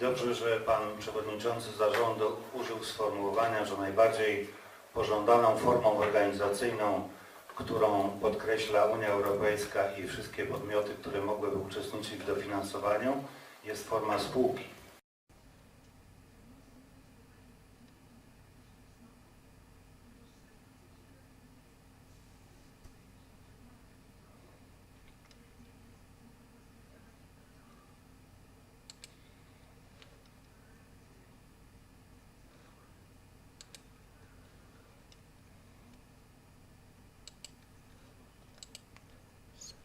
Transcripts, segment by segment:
Dobrze, że pan przewodniczący zarządu użył sformułowania, że najbardziej pożądaną formą organizacyjną, którą podkreśla Unia Europejska i wszystkie podmioty, które mogłyby uczestniczyć w dofinansowaniu, jest forma spółki.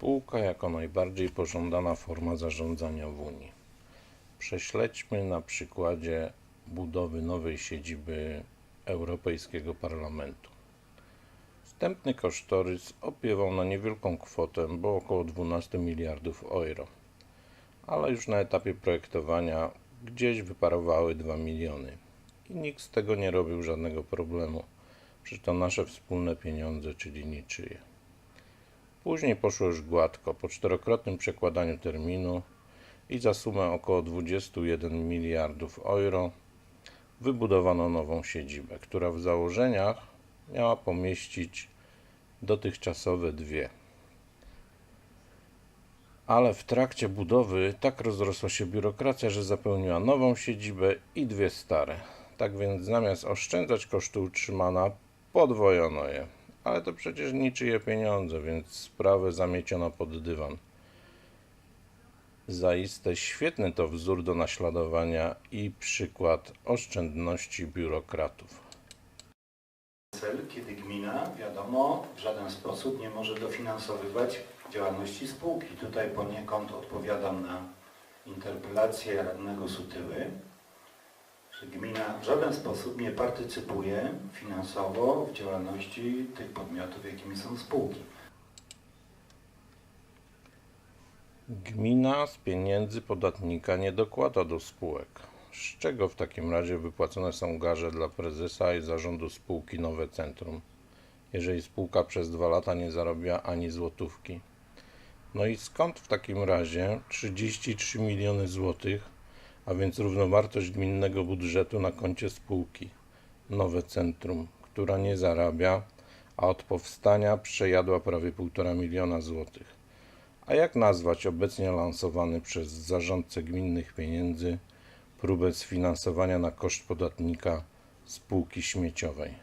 Spółka jako najbardziej pożądana forma zarządzania w Unii. Prześledźmy na przykładzie budowy nowej siedziby Europejskiego Parlamentu. Wstępny kosztorys opiewał na niewielką kwotę, bo około 12 miliardów euro, ale już na etapie projektowania gdzieś wyparowały 2 miliony i nikt z tego nie robił żadnego problemu, przecież to nasze wspólne pieniądze, czyli niczyje. Później poszło już gładko, po czterokrotnym przekładaniu terminu i za sumę około 21 miliardów euro wybudowano nową siedzibę, która w założeniach miała pomieścić dotychczasowe dwie. Ale w trakcie budowy tak rozrosła się biurokracja, że zapełniła nową siedzibę i dwie stare. Tak więc zamiast oszczędzać koszty utrzymana, podwojono je. Ale to przecież niczyje pieniądze, więc sprawę zamieciono pod dywan. Zaiste świetny to wzór do naśladowania i przykład oszczędności biurokratów. Cel, kiedy gmina, wiadomo, w żaden sposób nie może dofinansowywać działalności spółki. Tutaj poniekąd odpowiadam na interpelację radnego Sutyły, że gmina w żaden sposób nie partycypuje finansowo w działalności tych podmiotów, jakimi są spółki. Gmina z pieniędzy podatnika nie dokłada do spółek. Z czego w takim razie wypłacone są garze dla prezesa i zarządu spółki Nowe Centrum, jeżeli spółka przez dwa lata nie zarobiła ani złotówki? No i skąd w takim razie 33 miliony złotych, a więc równowartość gminnego budżetu na koncie spółki Nowe Centrum, która nie zarabia, a od powstania przejadła prawie 1,5 miliona złotych? A jak nazwać obecnie lansowany przez zarządcę gminnych pieniędzy próbę sfinansowania na koszt podatnika spółki śmieciowej?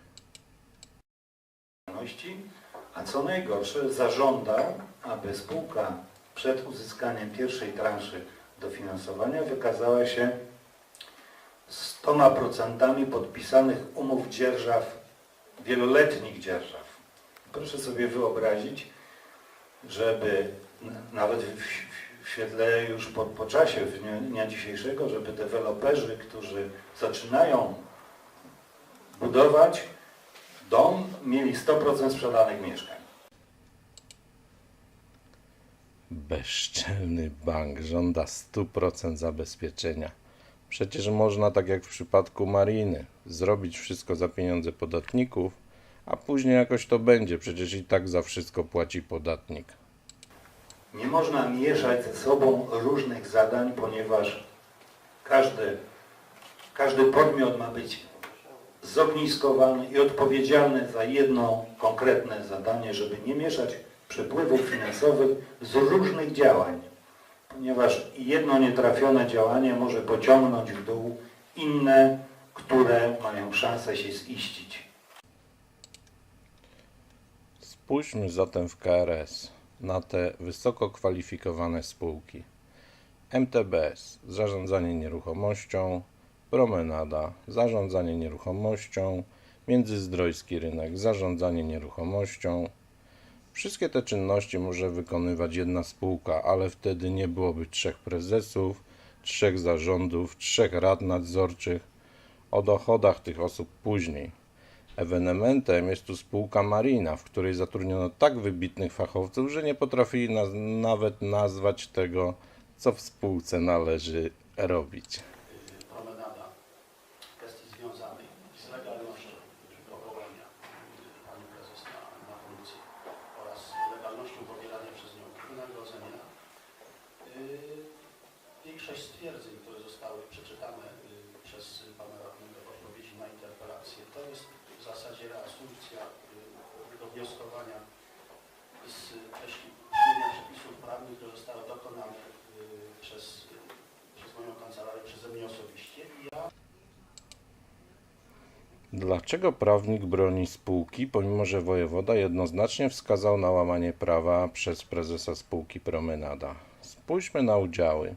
a co najgorsze zażądał, aby spółka przed uzyskaniem pierwszej transzy dofinansowania wykazała się 100% podpisanych umów dzierżaw, wieloletnich dzierżaw. Proszę sobie wyobrazić, żeby nawet w, w świetle już po, po czasie, dnia dzisiejszego, żeby deweloperzy, którzy zaczynają budować, dom mieli 100% sprzedanych mieszkań. Bezczelny bank żąda 100% zabezpieczenia. Przecież można, tak jak w przypadku Mariny, zrobić wszystko za pieniądze podatników, a później jakoś to będzie, przecież i tak za wszystko płaci podatnik. Nie można mieszać ze sobą różnych zadań, ponieważ każdy, każdy podmiot ma być zogniskowany i odpowiedzialny za jedno konkretne zadanie, żeby nie mieszać przepływów finansowych z różnych działań, ponieważ jedno nietrafione działanie może pociągnąć w dół inne, które mają szansę się ziścić. Spójrzmy zatem w KRS na te wysoko kwalifikowane spółki. MTBS zarządzanie nieruchomością, Promenada zarządzanie nieruchomością, Międzyzdrojski Rynek zarządzanie nieruchomością. Wszystkie te czynności może wykonywać jedna spółka, ale wtedy nie byłoby trzech prezesów, trzech zarządów, trzech rad nadzorczych. O dochodach tych osób później. Ewenementem jest tu spółka Marina, w której zatrudniono tak wybitnych fachowców, że nie potrafili nawet nazwać tego, co w spółce należy robić. promenada kwestii związanej z legalnością powołania pani prezes na, na funkcję oraz legalnością pobierania przez nią wynagrodzenia. Yy, Większa Większość stwierdzeń, które zostały przeczytane y, przez pana radnego w odpowiedzi na interpelację, to jest w zasadzie reasumpcja y, do wnioskowania z treśnienia przepisów prawnych, które zostały dokonane y, przez, y, przez moją przeze mnie osobiście. I ja Dlaczego prawnik broni spółki, pomimo że wojewoda jednoznacznie wskazał na łamanie prawa przez prezesa spółki Promenada? Spójrzmy na udziały.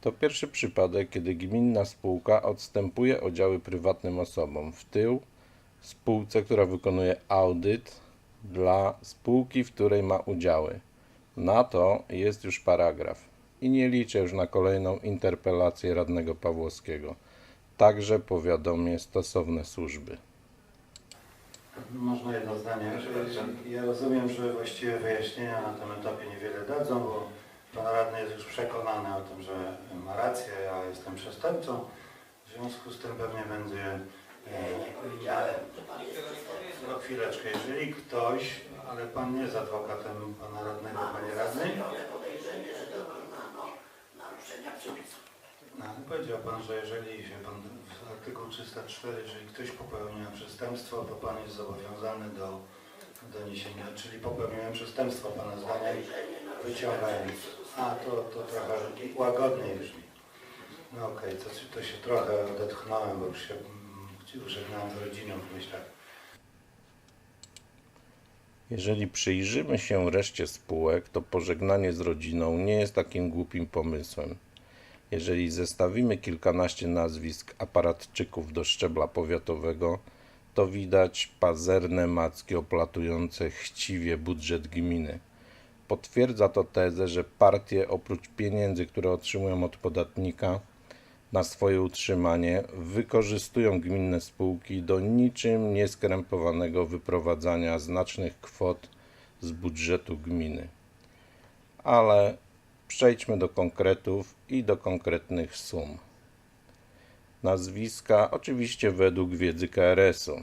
To pierwszy przypadek, kiedy gminna spółka odstępuje udziały prywatnym osobom. W tył spółce, która wykonuje audyt dla spółki, w której ma udziały. Na to jest już paragraf. I nie liczę już na kolejną interpelację radnego Pawłowskiego. Także powiadomię stosowne służby. Można jedno zdanie. Ja rozumiem, że właściwie wyjaśnienia na tym etapie niewiele dadzą, bo pan radny jest już przekonany o tym, że ma rację, ja jestem przestępcą. W związku z tym pewnie będzie... e, Ale no chwileczkę, jeżeli ktoś, ale pan nie jest adwokatem pana radnego, panie radny? No, ale powiedział Pan, że jeżeli wie pan, w artykuł 304, jeżeli ktoś popełnia przestępstwo, to Pan jest zobowiązany do doniesienia, czyli popełniłem przestępstwo Pana zdaniem, wyciągając. A, to, to trochę łagodniej brzmi. No okej, to, to się trochę odetchnąłem, bo już się mm, żegnałem z rodziną w myślach. Jeżeli przyjrzymy się reszcie spółek, to pożegnanie z rodziną nie jest takim głupim pomysłem. Jeżeli zestawimy kilkanaście nazwisk aparatczyków do szczebla powiatowego, to widać pazerne macki oplatujące chciwie budżet gminy. Potwierdza to tezę, że partie oprócz pieniędzy, które otrzymują od podatnika na swoje utrzymanie, wykorzystują gminne spółki do niczym nieskrępowanego wyprowadzania znacznych kwot z budżetu gminy. Ale przejdźmy do konkretów i do konkretnych sum. Nazwiska oczywiście według wiedzy KRS-u.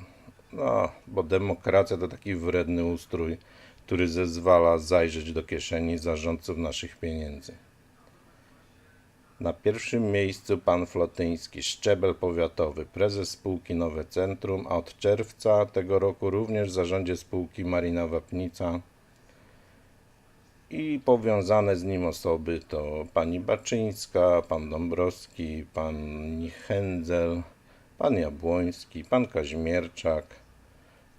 No, bo demokracja to taki wredny ustrój, który zezwala zajrzeć do kieszeni zarządców naszych pieniędzy. Na pierwszym miejscu pan Flotyński, szczebel powiatowy, prezes spółki Nowe Centrum, a od czerwca tego roku również w zarządzie spółki Marina Wapnica. I powiązane z nim osoby to pani Baczyńska, pan Dąbrowski, pani Hędzel, pan Jabłoński, pan Kazimierczak,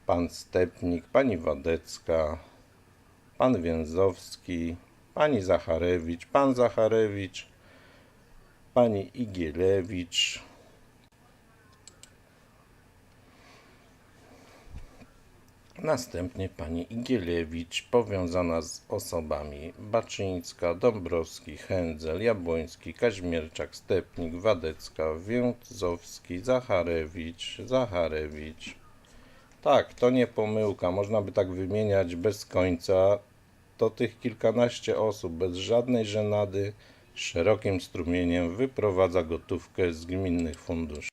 pan Stepnik, pani Wadecka, pan Więzowski, pani Zacharewicz, pan Zacharewicz, pani Igielewicz, Następnie pani Igielewicz powiązana z osobami Baczyńska, Dąbrowski, Hędzel, Jabłoński, Kaźmierczak, Stepnik, Wadecka, Więdzowski, Zacharewicz, Zacharewicz. Tak, to nie pomyłka, można by tak wymieniać bez końca. To tych kilkanaście osób bez żadnej żenady szerokim strumieniem wyprowadza gotówkę z gminnych funduszy.